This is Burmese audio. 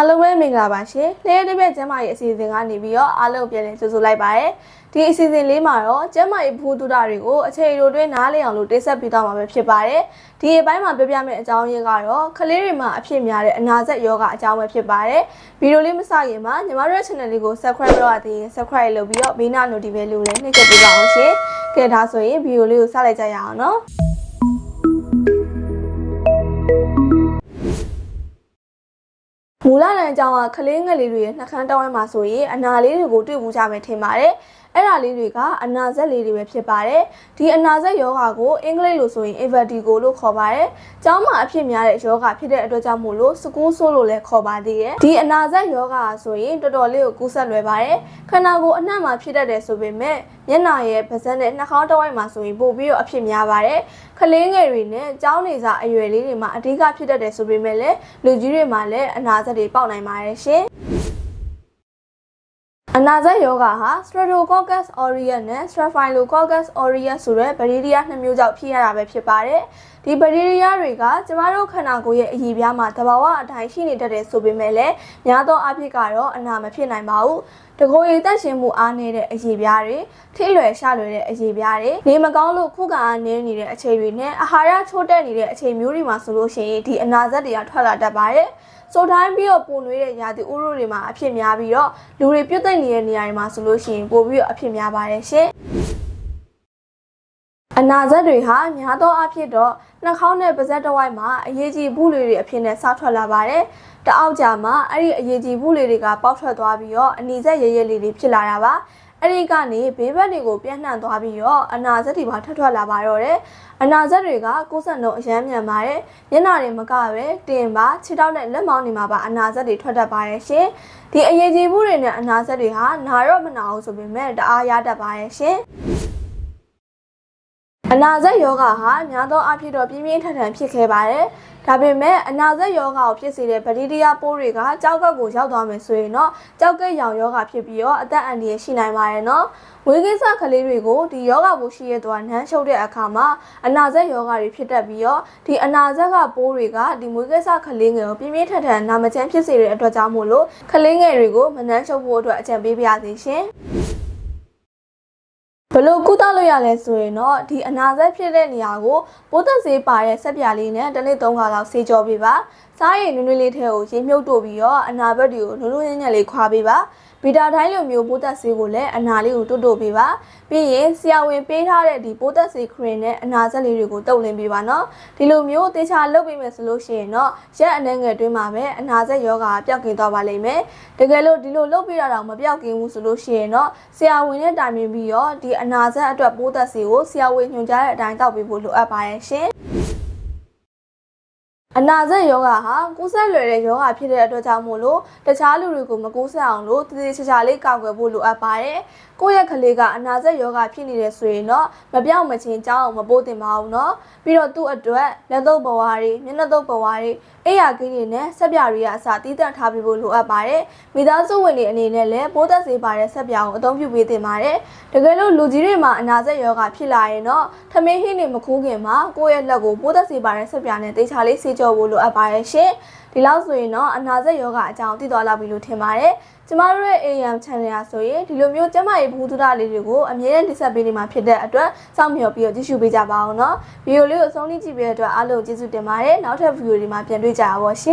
အားလုံးပဲမင်္ဂလာပါရှင်။လျှက်တစ်ပြက်ကျမ်းမာရေးအစီအစဉ်ကနေပြီးတော့အားလုံးပြန်လည်ကြိုဆိုလိုက်ပါရစေ။ဒီအစီအစဉ်လေးမှာတော့ကျမ်းမာရေးဘူးတူတာတွေကိုအခြေအတို့တွင်းနားလည်အောင်လို့တိဆက်ပေးသွားမှာပဲဖြစ်ပါတယ်။ဒီအပိုင်းမှာပြောပြမယ့်အကြောင်းရင်းကတော့ကလေးတွေမှာအဖြစ်များတဲ့အနာဆက်ယောဂအကြောင်းပဲဖြစ်ပါတယ်။ဗီဒီယိုလေးမစခင်မှာညီမတို့ရဲ့ channel လေးကို subscribe လုပ်ရသေးရင် subscribe လုပ်ပြီးတော့ဘေးနာ notification လေးကိုလည်းနှိပ်ချက်ပေးပါအောင်ရှင်။ကဲဒါဆိုရင်ဗီဒီယိုလေးကိုစလိုက်ကြရအောင်နော်။ မူလတန်းအကြောင်းကကလေးငယ်လေးတွေရဲ့နှာခမ်းတောင်းဝိုင်းမှာဆိုရင်အနာလေးတွေကိုတွေ့ဘူးကြမယ်ထင်ပါတယ်။အဲ့ဒါလေးတွေကအနာဇက်လေးတွေပဲဖြစ်ပါတယ်။ဒီအနာဇက်ယောဂါကိုအင်္ဂလိပ်လိုဆိုရင် invertigo လို့ခေါ်ပါတယ်။ကျောင်းမှာအဖြစ်များတဲ့ယောဂါဖြစ်တဲ့အတွက်ကြောင့်မို့လို့စကူးဆိုးလို့လည်းခေါ်ပါသေးတယ်။ဒီအနာဇက်ယောဂါဆိုရင်တော်တော်လေးကိုကူးဆက်လွယ်ပါတယ်။ခန္ဓာကိုယ်အနှံ့မှာဖြစ်တတ်တယ်ဆိုပေမဲ့မျက်နှာရဲ့ပါးစပ်နဲ့နှာခေါင်းတစ်ဝိုက်မှာဆိုရင်ပို့ပြီးတော့အဖြစ်များပါတယ်။ကလေးငယ်တွေနဲ့ကျောင်းနေစာအရွယ်လေးတွေမှာအဓိကဖြစ်တတ်တယ်ဆိုပေမဲ့လည်းလူကြီးတွေမှာလည်းအနာဇက်တွေပေါက်နိုင်ပါတယ်ရှင်။ အနာဇက်ယောဂါဟာ Streptococcus aureus နဲ့ Staphylococcus aureus ဆိုတဲ့ဘက်တီးရီးယားနှစ်မျိုးကြောင့်ဖြစ်ရတာပဲဖြစ်ပါတယ်။ဒီဘက်တီးရီးယားတွေကကျမတို့ခန္ဓာကိုယ်ရဲ့အရည်ပြားမှာသဘာဝအတိုင်းရှိနေတတ်တယ်ဆိုပေမဲ့လည်းများသောအားဖြင့်ကတော့အနာမဖြစ်နိုင်ပါဘူး။တကိုယ်ရည်တက်ရှင်မှုအားနည်းတဲ့အရည်ပြားတွေထိလွယ်ရှလွယ်တဲ့အရည်ပြားတွေနေမကောင်းလို့ခုခံအားနည်းနေတဲ့အချိန်တွေနဲ့အာဟာရချိုးတက်နေတဲ့အချိန်မျိုးတွေမှာဆိုလို့ရှိရင်ဒီအနာဇက်တွေကထွက်လာတတ်ပါတယ်။ ဆိုတိုင်းပြီးတော့ပုံနွေးတဲ့ရာသီဥတုတွေမှာအဖြစ်များပြီးတော့လူတွေပြုတ်သိမ့်နေတဲ့နေရာတွေမှာဆိုလို့ရှိရင်ပိုပြီးတော့အဖြစ်များပါတယ်ရှင်။အနာဇက်တွေဟာများသောအားဖြင့်တော့နှာခေါင်းနဲ့ပါးစပ်တစ်ဝိုက်မှာအရေးကြီးဘူးလေးတွေအဖြစ်နဲ့စထွက်လာပါတယ်။တအောက်ကြမှာအဲ့ဒီအရေးကြီးဘူးလေးတွေကပေါက်ထွက်သွားပြီးတော့အနီဇက်ရဲရဲလေးတွေဖြစ်လာတာပါ။ အဲ့ဒီကနေဘေးဘက်တွေကိုပြန့်နှံ့သွားပြီးတော့အနာဇက်တွေပါထွက်ထွက်လာပါတော့တယ်။အနာဇက်တွေကကိုယ်ဆက်နှုံအရမ်းမြန်ပါတယ်။မျက်နှာတွေမကပဲတင်ပါခြေထောက်နဲ့လက်မောင်းတွေမှာပါအနာဇက်တွေထွက်တတ်ပါတယ်ရှင်။ဒီအရေးကြီးဘူးတွေနဲ့အနာဇက်တွေဟာနာတော့မနာဘူးဆိုပေမဲ့တအားရတတ်ပါတယ်ရှင်။အနာဇက်ယောဂဟာများသောအားဖြင့်တော့ပြင်းပြင်းထန်ထန်ဖြစ်ခဲ့ပါတယ်။ ဒါပေမဲ့အနာဇက်ယောဂကိုဖြစ်စေတဲ့ဗက်တီးရီးယားပိုးတွေကကြောက်ကပ်ကိုရောက်သွားမယ်ဆိုရင်တော့ကြောက်ကပ်ရောင်ယောဂဖြစ်ပြီးတော့အသက်အန္တရာယ်ရှိနိုင်ပါတယ်နော်။ဝေကိစ္စကလေးတွေကိုဒီယောဂပိုးရှိရတဲ့နန်းရှုပ်တဲ့အခါမှာအနာဇက်ယောဂတွေဖြစ်တတ်ပြီးတော့ဒီအနာဇက်ကပိုးတွေကဒီမွေးကိစ္စကလေးငယ်ကိုပြင်းပြင်းထန်ထန်နာမကျန်းဖြစ်စေတဲ့အတွက်ကြောင့်မို့လို့ကလေးငယ်တွေကိုမနှမ်းရှုပ်ဖို့အတွက်အကြံပေးပါရစေရှင်။ ဘလို့ကုသလို့ရလဲဆိုရင်တော့ဒီအနာဆက်ဖြစ်တဲ့နေရာကိုပိုးသက်ဆေးပါတဲ့ဆက်ပြာလေးနဲ့တစ်နေ့သုံးခါလောက်ဆေးကြောပေးပါ စားရည်နွေးနွေးလေးထဲကိုရေမြုပ်တို့ပြီးတော့အနာဘက်တွေကိုနုနုညံ့ညံ့လေးခွာပေးပါဗီတာတိုင်းလိုမျိုးပိုးသက်ဆေးကိုလည်းအနာလေးကိုတွတ်တို့ပေးပါပြီးရင်ဆရာဝန်ပေးထားတဲ့ဒီပိုးသက်ဆေးခရင်နဲ့အနာဆက်လေးတွေကိုတုပ်လင်းပေးပါနော်ဒီလိုမျိုးတေချာလုပ်ပေးမယ်ဆိုလို့ရှိရင်တော့ရက်အနှဲငယ်တွင်းမှာပဲအနာဆက်ယောဂါပျောက်ကင်းသွားပါလိမ့်မယ်တကယ်လို့ဒီလိုလုပ်ပေးတာတော့မပျောက်ကင်းဘူးဆိုလို့ရှိရင်တော့ဆရာဝန်နဲ့တိုင်ပင်ပြီးတော့ဒီအနာဆက်အတွက်ပိုးသက်ဆေးကိုဆရာဝန်ညွှန်ကြားတဲ့အတိုင်းတောက်ပေးဖို့လိုအပ်ပါရဲ့ရှင် အနာဇက်ယောဂဟာကူးစက်လွယ်တဲ့ယောဂဖြစ်တဲ့အတွက်ကြောင့်မို့လို့တခြားလူတွေကိုမကူးစက်အောင်လို့တည်တည်ချာချာလေးကာကွယ်ဖို့လိုအပ်ပါတယ်။ကိုယ့်ရဲ့ကလေးကအနာဇက်ယောဂဖြစ်နေတယ်ဆိုရင်တော့မပြောင်းမချင်းကြောင်းအောင်မပိုးတင်ပါဘူးနော်။ပြီးတော့သူ့အတွက်လက်သုံးဘဝတွေမျက်နှာသုံးဘဝတွေအိယာကင်းတွေနဲ့ဆက်ပြတွေကအစာတီးတန့်ထားပေးဖို့လိုအပ်ပါတယ်။မိသားစုဝင်တွေအနေနဲ့လည်းပိုးသက်စေပါတဲ့ဆက်ပြအောင်အသုံးပြုပေးတင်ပါတယ်။တကယ်လို့လူကြီးတွေမှာအနာဇက်ယောဂဖြစ်လာရင်တော့ထမင်းဟင်းတွေမခိုးခင်မှာကိုယ့်ရဲ့လက်ကိုပိုးသက်စေပါတဲ့ဆက်ပြနဲ့တေချာလေးစေချောကြောဖို့လိုအပ်ပါတယ်ရှင်။ဒီလောက်ဆိုရင်တော့အနာဇက်ယောဂအကြောင်းသိသွားလောက်ပြီလို့ထင်ပါတယ်။ကျမတို့ရဲ့ AM channel ရာဆိုရင်ဒီလိုမျိုးကျမရဲ့ဘူးသူဒလေးတွေကိုအမြဲတမ်းတင်ဆက်ပေးနေမှာဖြစ်တဲ့အတွက်စောင့်မျှော်ပြီးတော့ကြည့်ရှုပေးကြပါအောင်နော်။ဗီဒီယိုလေးကိုအဆုံးထိကြည့်ပေးတဲ့အတွက်အားလုံးကျေးဇူးတင်ပါတယ်။နောက်ထပ်ဗီဒီယိုတွေမှာပြန်တွေ့ကြပါပါရှင်